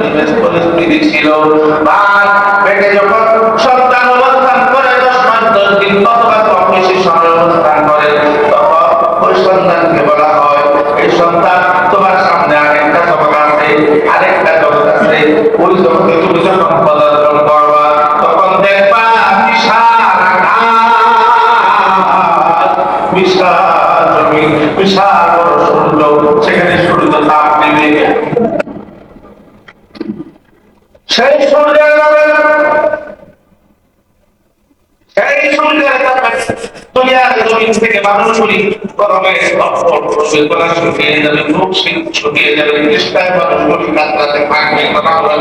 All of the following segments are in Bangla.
পরিবেশ পরিস্থিতি ছিল। আর পেটে যখন সন্তান অবস্থান করে, দশ মাস দশ দিন অথবা কম বেশি সময় অবস্থান করে, তখন ওই সন্তানকে বলা হয় এই সন্তান, তোমার সামনে আরেকটা জগৎ আছে, আরেকটা জগৎ আছে। ওই জগতে তুমি যখন পদার্পণ করবা, তখন দেখবা বিশাল আকাশ, বিশাল জমি বিশাল বড় সূর্য সেখানে সূর্য তাপ নেবে সেই সূর্যের সেই সূর্যের দুনিয়ার জমিন থেকে মানুষগুলি গরমে গলা শুকিয়ে যাবে মুখ শুকিয়ে যাবে চেষ্টায় মানুষগুলি কাতরাতে থাকবে কথা বলা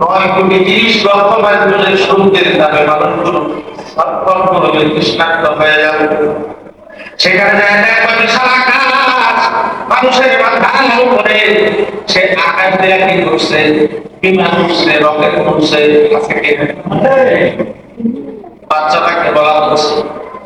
নয় কোটি তিরিশ লক্ষ মাইল সূর্যের তাপে মানুষগুলো তৎপর করবে তৃষ্ণার্ত হয়ে যাবে। সেখানে মানুষের মাথার উপরে সে আকাশ দেয়া কি করছে? বিমান উঠছে রকেট উঠছে বাচ্চাটাকে বলা হচ্ছে।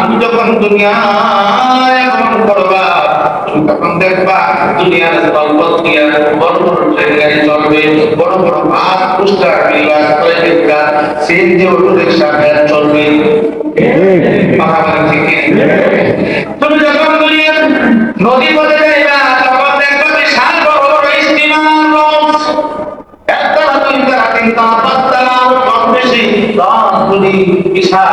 তুমি যখন আগমন করবা তখন দেখবা দুনিয়ার দিয়ে বড় বড় ট্রেন গাড়ি চলবে, বড় বড় বাস, পুস্টার, বিলাস টয়লেটকার সিএনজি অটো রিক্সা ভ্যান চলবে। তুমি যখন দুনিয়ার নদী পথে যাইবা, তখন দেখবা বিশাল বড় বড় স্টিমার লঞ্চ একটা কম বেশি দশ বিশাল।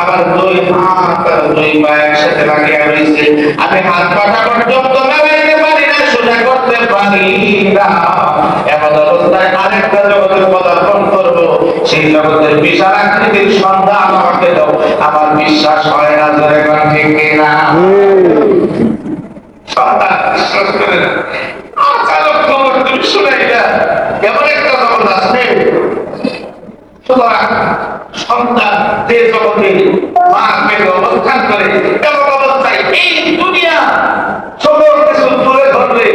আবার দুই হাত আর দুই পা একসাথে লাগিয়ে রয়েছে। আমি হাত পাটা পর্যন্ত লাগাইতে পারি না, সোজা করতে পারি না। এমন অবস্থায় আরেকটা জগতের পদার্পণ করব। সেই জগতের বিশাল আকৃতির সন্ধান আমাকে দাও। আমার বিশ্বাস হয় না ধরে কোন ঠিক কিনা। সন্তান, বিশ্বাস করে না। আচানক খবর তুমি শুনাই না এমন একটা জগৎ আছে? সুতরাং সন্তান যে জগতে মা পেটে অবস্থান করে, এমন অবস্থায় এই দুনিয়া সকল কিছু তুলে ধরলে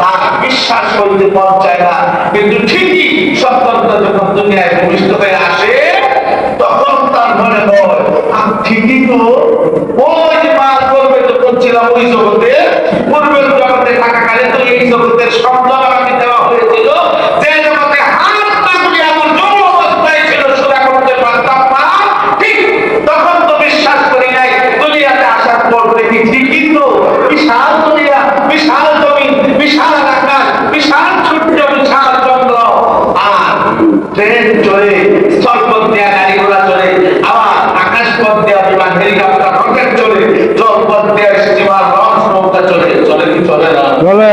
তার বিশ্বাস করতে মন চায় না। কিন্তু ঠিকই সত্যতা যখন দুনিয়ায় ভূমিষ্ঠ হয়ে আসে, তখন তার মনে হয় আমি ঠিকই তো। ওই মা করবে তো করছিলাম ওই জগতে, পূর্বের জগতে থাকাকালে তো এই জগতের শব্দ আমাকে দেওয়া হয়েছিল যে জগতে হাত পাগলি আমার জন্ম অবস্থায় ছিল সোজা করতে পারতাম না ঠিক তখন তো বিশ্বাস করি নাই দুনিয়াতে আসার পর দেখি ঠিকই তো বিশাল দুনিয়া বিশাল জমিন বিশাল আকাশ বিশাল সূর্য বিশাল চন্দ্র আর ট্রেন চলে স্থলপথ দেওয়া গাড়িগুলা চলে আবার আকাশ পথ দেওয়া বিমান হেলিকপ্টার রকেট চলে জলপথ দেওয়া স্টিমার লঞ্চ নৌকা চলে চলে কি চলে না চলে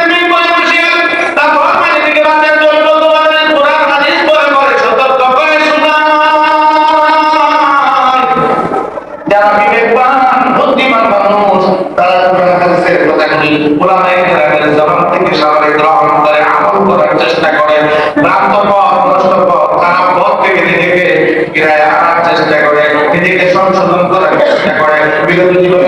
চেষ্টা করে ভ্রান্ত পথ চেষ্টা করে সংশোধন করার চেষ্টা করে বিগত জীবনে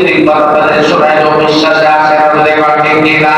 পরিস্থিতি বাচ্চাদের শোনায় বিশ্বাসে আসে না বলে কাটে কিনা